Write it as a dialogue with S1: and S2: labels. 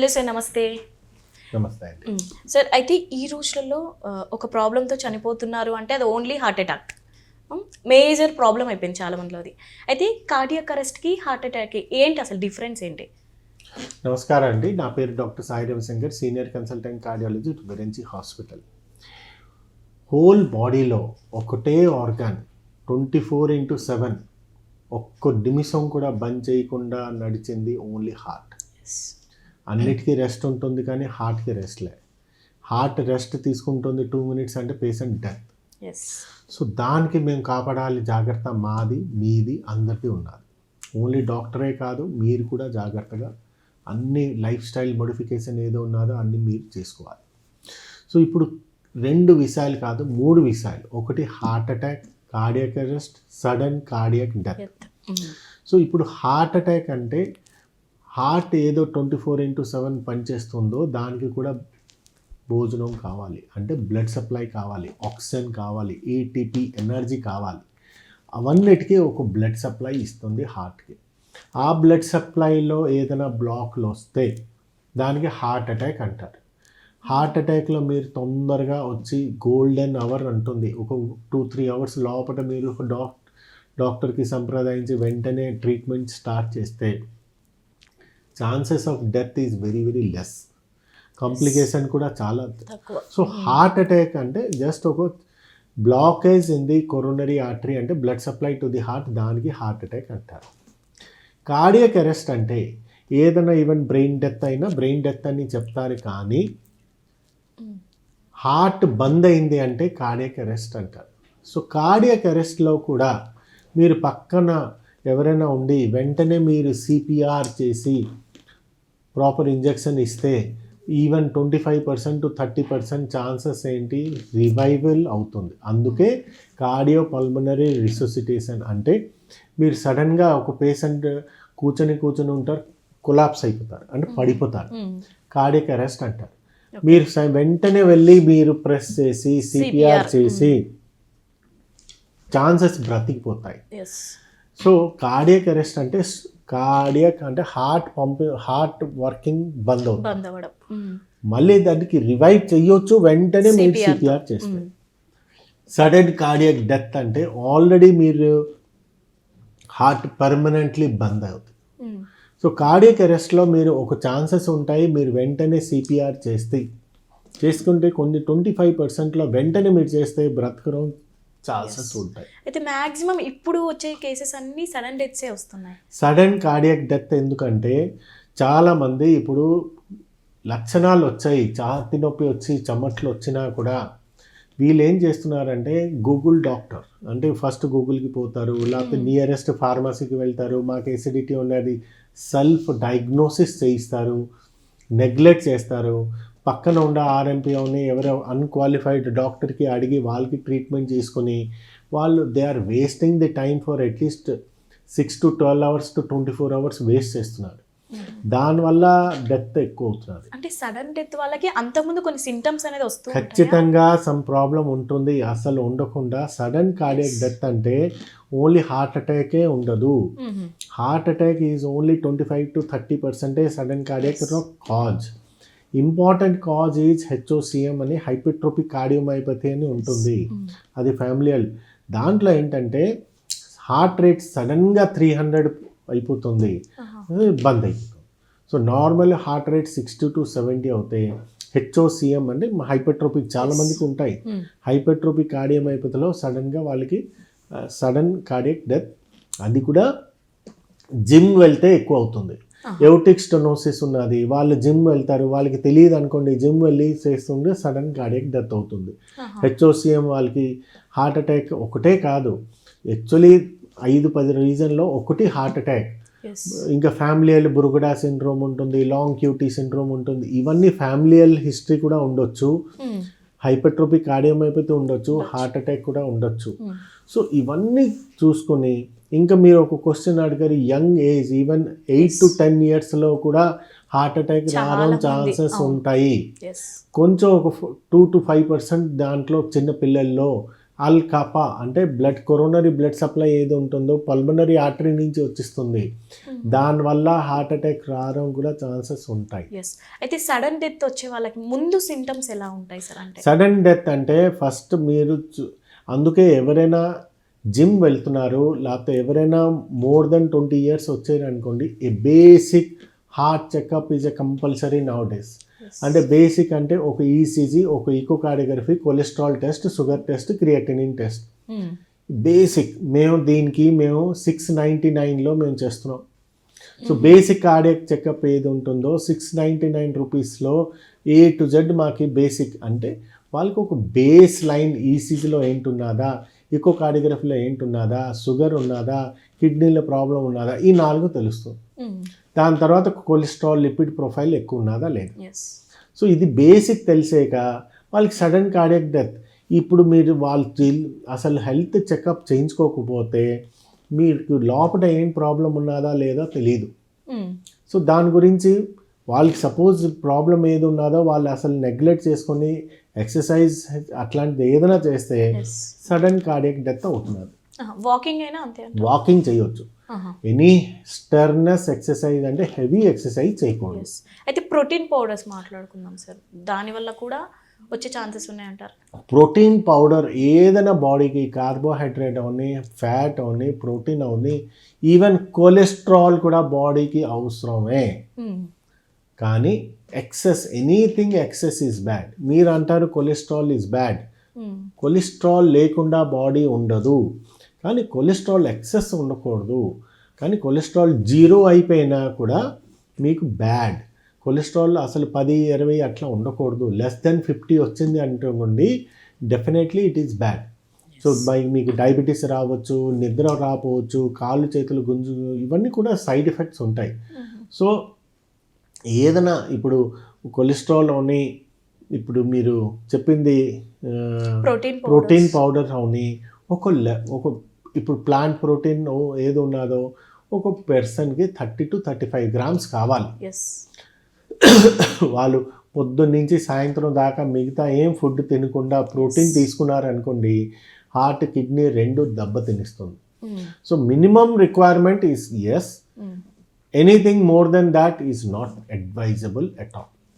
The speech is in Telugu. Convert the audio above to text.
S1: హలో సార్ నమస్తే
S2: నమస్తే
S1: సార్ అయితే ఈ రోజులలో ఆ, ఒక ప్రాబ్లంతో చనిపోతున్నారు అంటే అది only heart attack major problem అయిపోయింది చాలా మందిలో అది. అయితే కార్డియక్ అరెస్ట్కి హార్ట్ అటాక్కి ఏంటి అసలు డిఫరెన్స్ ఏంటి?
S2: నమస్కారం అండి. నా పేరు doctor Sai Ravishankar senior consultant cardiology విరెన్సీ hospital. Whole బాడీలో ఒకటే organ twenty four into seven ఒక్క నిమిషం కూడా బంద్ చేయకుండా నడిచింది ఓన్లీ హార్ట్ అన్నిటికీ రెస్ట్ ఉంటుంది కానీ హార్ట్కి రెస్ట్ లే. హార్ట్ రెస్ట్ తీసుకుంటుంది టూ మినిట్స్ అంటే పేషెంట్ డెత్ సో దానికి మేము కాపాడాలి జాగ్రత్త మాది మీది అందరికీ ఉన్నది ఓన్లీ డాక్టరే కాదు మీరు కూడా జాగ్రత్తగా అన్ని లైఫ్ స్టైల్ మోడిఫికేషన్ ఏదో ఉన్నదో అన్ని మీరు చేసుకోవాలి. సో ఇప్పుడు రెండు విషయాలు కాదు మూడు విషయాలు. ఒకటి heart attack cardiac arrest sudden cardiac death so ఇప్పుడు హార్ట్ అటాక్ అంటే హార్ట్ ఏదో ట్వంటీ ఫోర్ ఇంటూ సెవెన్ పనిచేస్తుందో దానికి కూడా భోజనం కావాలి. అంటే బ్లడ్ సప్లై కావాలి ఆక్సిజన్ కావాలి ఏటీపీ ఎనర్జీ కావాలి. అవన్నిటికీ ఒక బ్లడ్ సప్లై ఇస్తుంది హార్ట్కి. ఆ బ్లడ్ సప్లైలో ఏదైనా బ్లాక్లు వస్తే దానికి హార్ట్ అటాక్ అంటారు. హార్ట్ అటాక్లో మీరు తొందరగా వచ్చి గోల్డెన్ అవర్ అంటుంది. ఒక టూ త్రీ అవర్స్ లోపల మీరు ఒక డాక్ డాక్టర్కి సంప్రదించి వెంటనే ట్రీట్మెంట్ స్టార్ట్ చేస్తే chances of death is very very less complication కూడా చాలా సో హార్ట్ అటాక్ అంటే జస్ట్ ఒక blockage in the coronary artery అంటే blood supply to the heart దానికి హార్ట్ అటాక్ అంటారు. కార్డియక్ అరెస్ట్ అంటే ఏదైనా ఈవెన్ బ్రెయిన్ డెత్ అయినా బ్రెయిన్ డెత్ అని చెప్తారు కానీ హార్ట్ బంద్ అయింది అంటే కార్డియక్ అరెస్ట్ అంటారు. సో కార్డియక్ అరెస్ట్లో కూడా మీరు పక్కన ఎవరైనా ఉండి వెంటనే మీరు సిపిఆర్ చేసి ప్రాపర్ ఇంజెక్షన్ ఇస్తే even twenty five percent to thirty percent chances ఏంటి? రివైవల్ అవుతుంది. అందుకే కార్డియో పల్మనరీ రిసోసిటేషన్ అంటే మీరు సడన్గా ఒక పేషెంట్ కూర్చొని కూర్చొని ఉంటారు కొలాప్స్ అయిపోతారు అంటే పడిపోతారు. కార్డియక్ అరెస్ట్ అంటారు. మీరు వెంటనే వెళ్ళి మీరు ప్రెస్ చేసి సిపిఆర్. చేసి ఛాన్సెస్ బ్రతికిపోతాయి. సో కార్డియక్ అరెస్ట్ అంటే కార్డియక్ అంటే హార్ట్ పంపి హార్ట్ వర్కింగ్ బంద్ అవుతుంది. మళ్ళీ దానికి రివైవ్ చేయొచ్చు వెంటనే మీరు. సిపిఆర్ చేస్తారు. సడన్ కార్డియక్ డెత్ అంటే ఆల్రెడీ మీరు హార్ట్ పర్మనెంట్లీ బంద్ అవుతుంది. సో కార్డియక్ అరెస్ట్లో మీరు ఒక ఛాన్సెస్ ఉంటాయి మీరు వెంటనే సిపిఆర్ చేస్తే. చేసుకుంటే కొన్ని ట్వంటీ ఫైవ్ పర్సెంట్లో వెంటనే మీరు చేస్తే బ్రతకడం ఛాన్సెస్ ఉంటాయి.
S1: అయితే మాక్సిమం ఇప్పుడు వచ్చే కేసెస్ అన్నీ సడన్ డెత్సే వస్తున్నాయి.
S2: సడన్ కార్డియక్ డెత్ ఎందుకంటే చాలామంది ఇప్పుడు లక్షణాలు వచ్చాయి. ఛాతి నొప్పి వచ్చి చెమట్లు వచ్చినా కూడా వీళ్ళు ఏం చేస్తున్నారంటే గూగుల్ డాక్టర్. అంటే ఫస్ట్ గూగుల్కి పోతారు లేకపోతే నియరెస్ట్ ఫార్మసీకి వెళ్తారు మాకు ఎసిడిటీ ఉన్నది సెల్ఫ్ డయాగ్నోసిస్ చేయిస్తారు నెగ్లెక్ట్ చేస్తారు. పక్కన ఉన్న ఆర్ఎంపీఓని ఎవరో అన్క్వాలిఫైడ్ డాక్టర్కి అడిగి వాళ్ళకి ట్రీట్మెంట్ చేసుకొని వాళ్ళు they are wasting the time for at least six to twelve hours to twenty four hours waste చేస్తున్నారు. దానివల్ల డెత్ ఎక్కువ అవుతున్నది.
S1: అంటే సడన్ డెత్ వాళ్ళకి అంతకుముందు కొన్ని సింటమ్స్ అనేది వస్తూ ఉంటాయా?
S2: ఖచ్చితంగా సమ్ ప్రాబ్లం ఉంటుంది. అసలు ఉండకుండా సడన్ కార్డియక్ డెత్ అంటే ఓన్లీ హార్ట్ అటాకే ఉండదు. Heart attack is only twenty five to thirty పర్సెంటే sudden cardiac cause important cause is HOCM అని హైపెట్రోపిక్ కార్డియోమైపతి అని ఉంటుంది.
S1: మ్మ్.
S2: అది ఫ్యామిలియల్. దాంట్లో ఏంటంటే హార్ట్ రేట్ సడన్గా త్రీ హండ్రెడ్ అయిపోతుంది. బంద్ అయిపోతుంది. So normal heart rate sixty to seventy అవుతాయి. హెచ్ఓసిఎం అంటే హైపెట్రోపిక్ చాలా మందికి ఉంటాయి.
S1: మ్మ్.
S2: హైపెట్రోపిక్ కార్డియోమైపతిలో సడన్గా వాళ్ళకి సడన్ కార్డియక్ డెత్. అది కూడా జిమ్ వెళ్తే ఎక్కువ అవుతుంది. ఎౌటిక్ స్టెనోసిస్ ఉన్నది. వాళ్ళు జిమ్ వెళ్తారు. వాళ్ళకి తెలియదు అనుకోండి జిమ్ వెళ్ళి చేస్తుంటే సడన్ కార్డియక్ డెత్ అవుతుంది. హెచ్ఓసిఎం వాళ్ళకి హార్ట్ అటాక్ ఒకటే కాదు. యాక్చువల్లీ ఐదు పది రీజన్లో ఒకటి హార్ట్ అటాక్. ఇంకా ఫ్యామిలియల్ బురుగుడా సిండ్రోమ్ ఉంటుంది లాంగ్ క్యూటీ సిండ్రోమ్ ఉంటుంది. ఇవన్నీ ఫ్యామిలియల్ హిస్టరీ కూడా ఉండొచ్చు.
S1: మ్మ్.
S2: హైపర్ట్రోపిక్ కార్డియోమైపతి ఉండొచ్చు. హార్ట్ అటాక్ కూడా ఉండొచ్చు.
S1: మ్మ్.
S2: సో ఇవన్నీ చూసుకొని ఇంకా మీరు ఒక క్వశ్చన్ అడిగారు. Young age even eight to ten ఇయర్స్లో కూడా హార్ట్ అటాక్ రావడం ఛాన్సెస్. ఉంటాయి. కొంచెం ఒక టూ టు ఫైవ్ పర్సెంట్ దాంట్లో చిన్న పిల్లల్లో అల్ కాపా అంటే బ్లడ్ కొరోనరీ బ్లడ్ సప్లై ఏది ఉంటుందో పల్మనరీ ఆర్టరీ నుంచి వచ్చిస్తుంది. దానివల్ల హార్ట్ అటాక్ రావడం కూడా ఛాన్సెస్ ఉంటాయి.
S1: అయితే సడన్ డెత్ వచ్చే వాళ్ళకి ముందు సిమ్టమ్స్ ఎలా ఉంటాయి సార్ అంటే?
S2: సడన్ డెత్ అంటే ఫస్ట్ మీరు అందుకే ఎవరైనా జిమ్ వెళ్తున్నారు. లేకపోతే ఎవరైనా మోర్ దెన్ ట్వంటీ ఇయర్స్ వచ్చారు అనుకోండి a basic heart checkup is a compulsory nowadays. అంటే బేసిక్ అంటే ఒక ఈసీజీ ఒక echocardiography cholesterol test sugar test creatinine test.
S1: Hmm.
S2: Basic. మేము దీనికి మేము సిక్స్ నైంటీ నైన్లో మేము చేస్తున్నాం. సో బేసిక్ కార్డియక్ చెకప్ ఏది ఉంటుందో సిక్స్ నైంటీ నైన్ రూపీస్లో ఏ టు జెడ్ మాకి బేసిక్. అంటే వాళ్ళకి ఒక బేస్ లైన్ ఈసీజీలో ఏంటున్నదా? ఇకో కార్డియోగ్రఫీలో ఏంటున్నదా? షుగర్ ఉన్నదా? కిడ్నీలో ప్రాబ్లం ఉన్నదా? ఈ నాలుగు తెలుస్తుంది.
S1: Hmm.
S2: దాని తర్వాత కొలెస్ట్రాల్ లిపిడ్ ప్రొఫైల్ ఎక్కువ ఉన్నదా? లేదా. సో ఇది బేసిక్ తెలిసాక వాళ్ళకి సడన్ కార్డియక్ డెత్. ఇప్పుడు మీరు వాళ్ళు అసలు హెల్త్ చెకప్ చేయించుకోకపోతే మీకు లోపల ఏం ప్రాబ్లం ఉన్నదా? లేదా తెలియదు
S1: Hmm.
S2: సో దాని గురించి వాళ్ళకి సపోజ్ ప్రాబ్లం ఏది ఉన్నదో వాళ్ళు అసలు నెగ్లెక్ట్ చేసుకొని ఎక్సర్సైజ్ అట్లాంటిది ఏదైనా చేస్తే సడన్ కార్డియక్ డెత్ అవుతున్నది
S1: వాకింగ్ అయినా అంతే
S2: వాకింగ్ చేయొచ్చు. ఎనీ స్టర్నస్ ఎక్సర్సైజ్ అంటే హెవీ ఎక్సర్సైజ్ చేయకూడదు.
S1: అయితే ప్రోటీన్ పౌడర్స్ మాట్లాడుకుందాం సార్. దానివల్ల కూడా వచ్చే ఛాన్సెస్ ఉన్నాయంటారు.
S2: ప్రోటీన్ పౌడర్ ఏదైనా బాడీకి కార్బోహైడ్రేట్ అవని ఫ్యాట్ అవని ప్రోటీన్ అవని ఈవెన్ కొలెస్ట్రాల్ కూడా బాడీకి అవసరమే.
S1: Hmm.
S2: కానీ excess anything excess is bad మీరు అంటారు cholesterol is bad
S1: Hmm.
S2: Cholesterol లేకుండా బాడీ ఉండదు. కానీ కొలెస్ట్రాల్ ఎక్సెస్ ఉండకూడదు. కానీ కొలెస్ట్రాల్ జీరో అయిపోయినా కూడా మీకు బ్యాడ్ కొలెస్ట్రాల్ అసలు పది ఇరవై అట్లా ఉండకూడదు. లెస్ దెన్ ఫిఫ్టీ వచ్చింది అనుకోండి definitely it is bad so by మీకు డయాబెటీస్ రావచ్చు నిద్ర రాకపోవచ్చు కాళ్ళు చేతులు గుంజు ఇవన్నీ కూడా సైడ్ ఎఫెక్ట్స్ ఉంటాయి. సో ఏదైనా ఇప్పుడు కొలెస్ట్రాల్ అని ఇప్పుడు మీరు చెప్పింది
S1: ప్రోటీన్
S2: ప్రోటీన్ పౌడర్ అవని ఒక లె- ఒక ఇప్పుడు ప్లాంట్ ప్రోటీన్ ఏది ఉన్నదో ఒక పర్సన్కి thirty to thirty five grams కావాలి. వాళ్ళు పొద్దున్న నుంచి సాయంత్రం దాకా మిగతా ఏం ఫుడ్ తినకుండా ప్రోటీన్ తీసుకున్నారనుకోండి హార్ట్ కిడ్నీ రెండు దెబ్బ తినిస్తుంది.
S1: Hmm.
S2: So minimum requirement is as Anything more than that is not advisable at all.